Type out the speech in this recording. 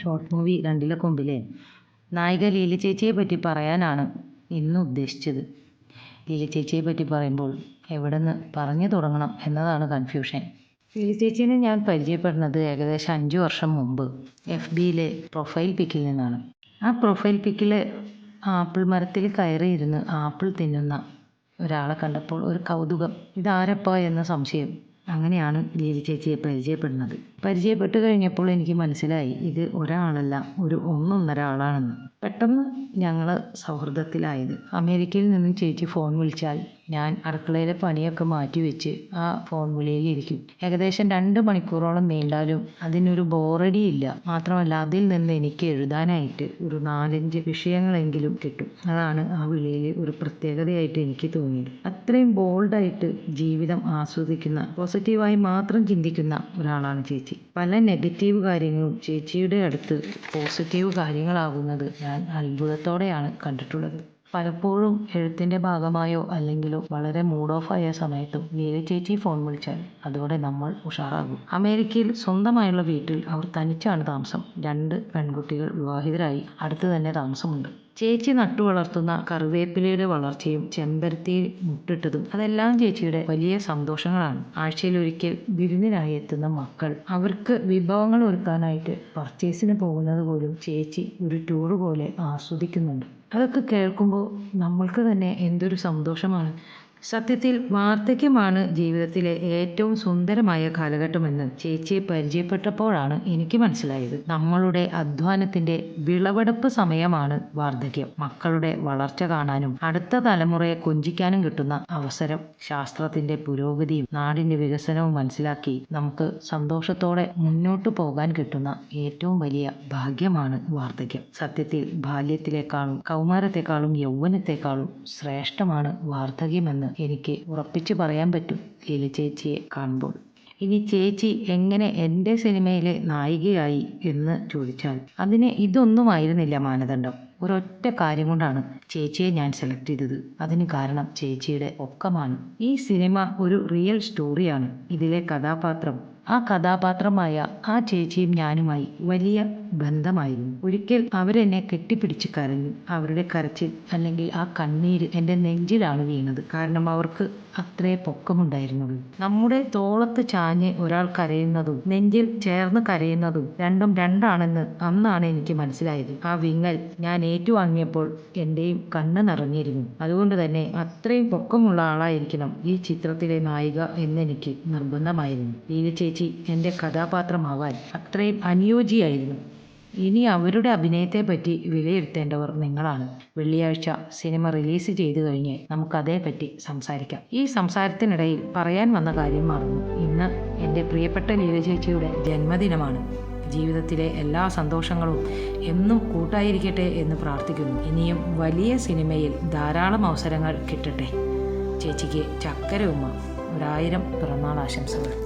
Short movie രണ്ടിലെ കൊമ്പിലെ. നായിക ലീല ചേച്ചിയെ പറ്റി പറയാനാണ് ഇന്ന് ഉദ്ദേശിച്ചത്. ലീല ചേച്ചിയെ പറ്റി പറയുമ്പോൾ എവിടെ നിന്ന് പറഞ്ഞു തുടങ്ങണം എന്നതാണ് കൺഫ്യൂഷൻ ലീല ചേച്ചീനെ ഞാൻ പരിചയപ്പെടുന്നത് ഏകദേശം അഞ്ച് വർഷം മുമ്പ് എഫ് ബിയിലെ പ്രൊഫൈൽ പിക്കിൽ നിന്നാണ്. ആ പ്രൊഫൈൽ പിക്കിൽ ആപ്പിൾ മരത്തിൽ കയറിയിരുന്ന് ആപ്പിൾ തിന്നുന്ന ഒരാളെ കണ്ടപ്പോൾ ഒരു കൗതുകം. ഇതാരപ്പ എന്ന സംശയം. അങ്ങനെയാണ് ലീല ചേച്ചിയെ പരിചയപ്പെടുന്നത്. പരിചയപ്പെട്ട് കഴിഞ്ഞപ്പോൾ എനിക്ക് മനസ്സിലായി ഇത് ഒരാളല്ല ഒരു ഒന്നൊന്നര ആളാണെന്ന് പെട്ടെന്ന് ഞങ്ങൾ സൗഹൃദത്തിലായത്. അമേരിക്കയിൽ നിന്നും ചേച്ചി ഫോൺ വിളിച്ചാൽ ഞാൻ അടുക്കളയിലെ പണിയൊക്കെ മാറ്റി വെച്ച് ആ ഫോൺ വിളിയിലിരിക്കും. ഏകദേശം രണ്ട് മണിക്കൂറോളം നീണ്ടാലും അതിനൊരു ബോറടിയില്ല. മാത്രമല്ല അതിൽ നിന്ന് എനിക്ക് എഴുതാനായിട്ട് ഒരു നാലഞ്ച് വിഷയങ്ങളെങ്കിലും കിട്ടും. അതാണ് ആ വിളിയിൽ ഒരു പ്രത്യേകതയായിട്ട് എനിക്ക് തോന്നിയത്. അത്രയും ബോൾഡായിട്ട് ജീവിതം ആസ്വദിക്കുന്ന പോസിറ്റീവായി മാത്രം ചിന്തിക്കുന്ന ഒരാളാണ് ചേച്ചി. പല നെഗറ്റീവ് കാര്യങ്ങളും ചേച്ചിയുടെ അടുത്ത് പോസിറ്റീവ് കാര്യങ്ങളാകുന്നത് ഞാൻ അത്ഭുതത്തോടെയാണ് കണ്ടിട്ടുള്ളത്. പലപ്പോഴും എഴുത്തിന്റെ ഭാഗമായോ അല്ലെങ്കിലോ വളരെ മൂഡ് ഓഫ് ആയ സമയത്തും നീല ചേച്ചി ഫോൺ വിളിച്ചാൽ അതോടെ നമ്മൾ ഉഷാറാകും. അമേരിക്കയിൽ സ്വന്തമായുള്ള വീട്ടിൽ അവർ തനിച്ചാണ് താമസം. രണ്ട് പെൺകുട്ടികൾ വിവാഹിതരായി. അടുത്ത് തന്നെ താമസമുണ്ട്. ചേച്ചി നട്ടു വളർത്തുന്ന കറിവേപ്പിലയുടെ വളർച്ചയും ചെമ്പരത്തി മുട്ടിട്ടതും അതെല്ലാം ചേച്ചിയുടെ വലിയ സന്തോഷങ്ങളാണ്. ആഴ്ചയിൽ ഒരിക്കൽ വിരുന്നിനായി എത്തുന്ന മക്കൾ അവർക്ക് വിഭവങ്ങൾ ഒരുക്കാനായിട്ട് പർച്ചേസിന് പോകുന്നത് പോലും ചേച്ചി ഒരു ടൂർ പോലെ ആസ്വദിക്കുന്നുണ്ട്. അതൊക്കെ കേൾക്കുമ്പോൾ നമ്മൾക്ക് തന്നെ എന്തൊരു സന്തോഷമാണ്. സത്യത്തിൽ വാർദ്ധക്യമാണ് ജീവിതത്തിലെ ഏറ്റവും സുന്ദരമായ കാലഘട്ടമെന്ന് ചേച്ചിയെ പരിചയപ്പെട്ടപ്പോഴാണ് എനിക്ക് മനസ്സിലായത്. നമ്മളുടെ അധ്വാനത്തിന്റെ വിളവെടുപ്പ് സമയമാണ് വാർദ്ധക്യം. മക്കളുടെ വളർച്ച കാണാനും അടുത്ത തലമുറയെ കൊഞ്ചിക്കാനും കിട്ടുന്ന അവസരം ശാസ്ത്രത്തിന്റെ പുരോഗതിയും നാടിന്റെ വികസനവും മനസ്സിലാക്കി നമുക്ക് സന്തോഷത്തോടെ മുന്നോട്ട് പോകാൻ കിട്ടുന്ന ഏറ്റവും വലിയ ഭാഗ്യമാണ് വാർദ്ധക്യം. സത്യത്തിൽ ബാല്യത്തിലേക്കാളും കൗമാരത്തെക്കാളും യൗവനത്തെക്കാളും ശ്രേഷ്ഠമാണ് വാർദ്ധക്യമെന്ന് എനിക്ക് ഉറപ്പിച്ച് പറയാൻ പറ്റും ലീല ചേച്ചിയെ കാണുമ്പോൾ. ഇനി ചേച്ചി എങ്ങനെ എന്റെ സിനിമയിലെ നായികയായി എന്ന് ചോദിച്ചാൽ അതിന് ഇതൊന്നുമായിരുന്നില്ല മാനദണ്ഡം. ഒരൊറ്റ കാര്യം കൊണ്ടാണ് ചേച്ചിയെ ഞാൻ സെലക്ട് ചെയ്തത്. അതിന് കാരണം ചേച്ചിയുടെ ഒക്കമാണ്. ഈ സിനിമ ഒരു റിയൽ സ്റ്റോറിയാണ് ഇതിലെ കഥാപാത്രം ആ കഥാപാത്രമായ ആ ചേച്ചിയും ഞാനുമായി വലിയ ബന്ധമായിരുന്നു. ഒരിക്കൽ അവരെന്നെ കെട്ടിപ്പിടിച്ച് കരഞ്ഞു. അവരുടെ കരച്ചിൽ അല്ലെങ്കിൽ ആ കണ്ണീര് എന്റെ നെഞ്ചിലാണ് വീണത്. കാരണം അവർക്ക് അത്രേ പൊക്കമുണ്ടായിരുന്നുള്ളൂ. നമ്മുടെ തോളത്ത് ചാഞ്ഞ് ഒരാൾ കരയുന്നതും നെഞ്ചിൽ ചേർന്ന് കരയുന്നതും രണ്ടും രണ്ടാണെന്ന് അന്നാണ് എനിക്ക് മനസ്സിലായത്. ആ വിങ്ങൽ ഞാൻ ഏറ്റുവാങ്ങിയപ്പോൾ എന്റെയും കണ്ണ് നിറഞ്ഞിരുന്നു. അതുകൊണ്ട് തന്നെ അത്രയും പൊക്കമുള്ള ആളായിരിക്കണം ഈ ചിത്രത്തിലെ നായിക എന്നെനിക്ക് നിർബന്ധമായിരുന്നു. ലീല ചേച്ചി എന്റെ കഥാപാത്രമാവാൻ അത്രയും അനുയോജ്യയായിരുന്നു. ഇനി അവരുടെ അഭിനയത്തെപ്പറ്റി വിലയിരുത്തേണ്ടവർ നിങ്ങളാണ്. വെള്ളിയാഴ്ച സിനിമ റിലീസ് ചെയ്തു കഴിഞ്ഞ് നമുക്കതേപ്പറ്റി സംസാരിക്കാം. ഈ സംസാരത്തിനിടയിൽ പറയാൻ വന്ന കാര്യം മറന്നു. ഇന്ന് എന്റെ പ്രിയപ്പെട്ട ലീല ചേച്ചിയുടെ ജന്മദിനമാണ്. ജീവിതത്തിലെ എല്ലാ സന്തോഷങ്ങളും എന്നും കൂട്ടായിരിക്കട്ടെ എന്ന് പ്രാർത്ഥിക്കുന്നു. ഇനിയും വലിയ സിനിമയിൽ ധാരാളം അവസരങ്ങൾ കിട്ടട്ടെ. ചേച്ചിക്ക് ചക്കര ഉമ്മ ഒരായിരം പിറന്നാൾ ആശംസകൾ.